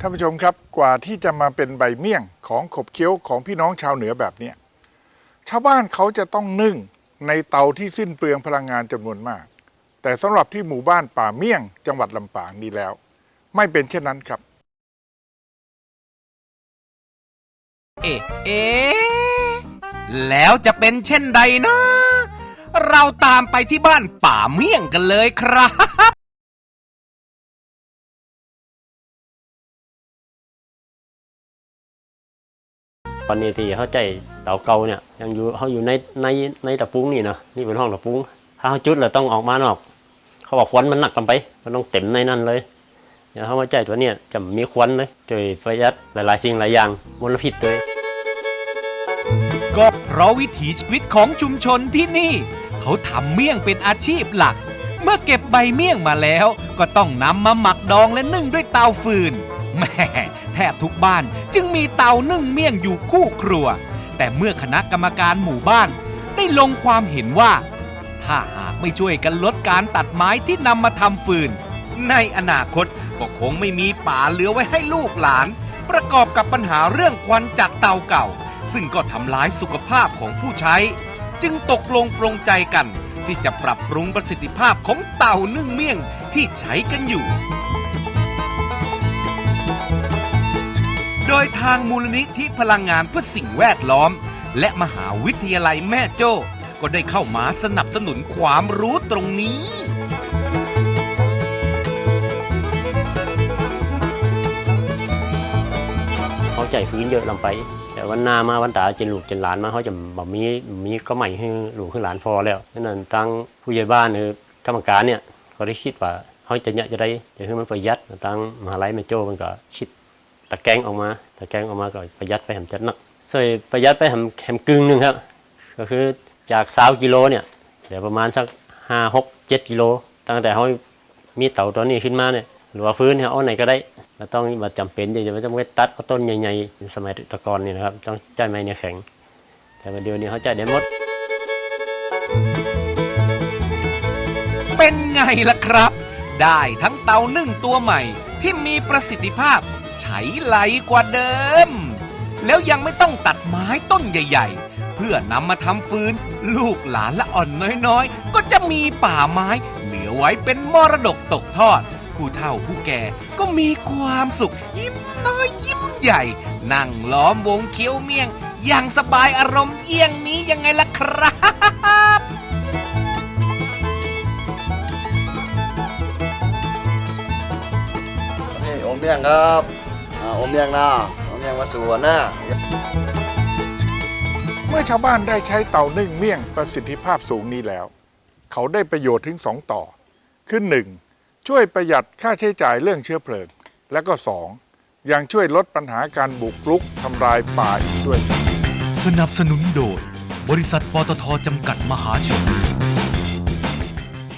ท่านผู้ชมครับกว่าที่จะมาเป็นใบเมี่ยงของขบเคี้ยวของพี่น้องชาวเหนือแบบเนี้ยชาวบ้านเขาจะต้องนึ่งในเตาที่สิ้นเปลืองพลังงานจำนวนมาก แต่สำหรับที่หมู่บ้านป่าเมี่ยง จังหวัดลำปางนี้แล้ว ไม่เป็นเช่นนั้นครับ เอ๊ะเอ๊ะแล้วจะเป็นเช่นใดนะ เราตามไปที่บ้านป่าเมี่ยงกันเลยครับ ตอนนี้ที่เขาใจเตาเก่าเนี่ยยังอยู่เขาอยู่ในในในตะปุ้งนี่นะนี่เป็นห้องตะปุ้งถ้าเขาจุดแล้วต้องออกมานอก เขาบอกควันมันหนักกันไป มันต้องเต็มในนั่นเลยเดี๋ยวเขามาใจตัวเนี้ยจะมีควันเลยโดยประหยัดหลายๆสิ่งหลายอย่างมลพิษเลยก็เพราะวิถีชีวิตของชุมชนที่นี่ เขาทำเมี่ยงเป็นอาชีพหลัก เมื่อเก็บใบเมี่ยงมาแล้ว ก็ต้องนำมาหมักดองและนึ่งด้วยเตาฟืนแม่ แทบทุกบ้าน จึงมีเตานึ่งเมี่ยงอยู่คู่ครัว แต่เมื่อคณะกรรมการหมู่บ้าน ได้ลงความเห็นว่า ถ้าหากไม่ช่วยกันลดการตัดไม้ที่นำมาทำฟืน ในอนาคตก็คงไม่มีป่าเหลือไว้ให้ลูกหลาน ประกอบกับปัญหาเรื่องควันจากเตาเก่า ซึ่งก็ทำร้ายสุขภาพของผู้ใช้ จึงตกลงปรงใจกัน ที่จะปรับปรุงประสิทธิภาพของเตานึ่งเมี่ยงที่ใช้กันอยู่ ยทางมูลนิธิพลังงานเพื่อสิ่งแวดล้อม และมหาวิทยาลัยแม่โจ้ ก็ได้เข้ามาสนับสนุนความรู้ตรงนี้ เขาใจพื้นเยอะลำไป แต่วันหน้ามาวันตาเจนลูกเจนหลานมาเขาจะบ่มีมีก็ใหม่ให้ลูกให้หลานพอแล้วฉะนั้นตั้งผู้ใหญ่บ้านหรือกรรมการเนี่ยเขาได้คิดว่าเขาจะเนี่ยจะได้จะให้มันประหยัดตั้งมหาลัยแม่โจ้มันก็คิด ตะแกรงออกมา ตะแกรงออกมาก็ประหยัดไปแหมจัดหนักใส่ประหยัดไปแหมแหมกึ่งหนึ่งครับ ก็คือจากสาวกิโลเนี่ยเดี๋ยวประมาณสักห้าหกเจ็ดกิโล ตั้งแต่เขามีเต่าตัวนี้ขึ้นมาเนี่ยหรือว่าพื้นเนี่ยเอาไหนก็ได้ไม่ต้องมาจำเป็นที่จะไม่ต้องไปตัดเอาต้นใหญ่ๆสมัยตะกอนนี่นะครับ ต้องใจไม้เนี่ยแข็ง แต่ว่าเดี๋ยวนี้เขาใจได้หมด เป็นไงล่ะครับ ได้ทั้งเตานึ่งตัวใหม่ที่มีประสิทธิภาพ ใช้ไหลกว่าเดิม แล้วยังไม่ต้องตัดไม้ต้นใหญ่ ๆ เพื่อนำมาทำฟืน ลูกหลานละอ่อนน้อยๆ ก็จะมีป่าไม้ เหลือไว้เป็นมรดกตกทอด ผู้เฒ่าผู้แก่ก็มีความสุข ยิ้มน้อยยิ้มใหญ่ นั่งล้อมวงเคี้ยวเมี่ยง อย่างสบายอารมณ์เยี่ยงนี้ยังไงล่ะครับนี่อมเมี่ยงครับ อ่าอมเมี่ยงนะอมเมี่ยงมาสวนนะเมื่อชาวบ้านได้ใช้เตานึ่งเมี่ยงประสิทธิภาพสูงนี้แล้ว เขาได้ประโยชน์ถึงสองต่อ คือหนึ่งช่วยประหยัดค่าใช้จ่ายเรื่องเชื้อเพลิง และก็สองยังช่วยลดปัญหาการบุกรุกทำลายป่าอีกด้วย สนับสนุนโดย บริษัทปตทจำกัดมหาชน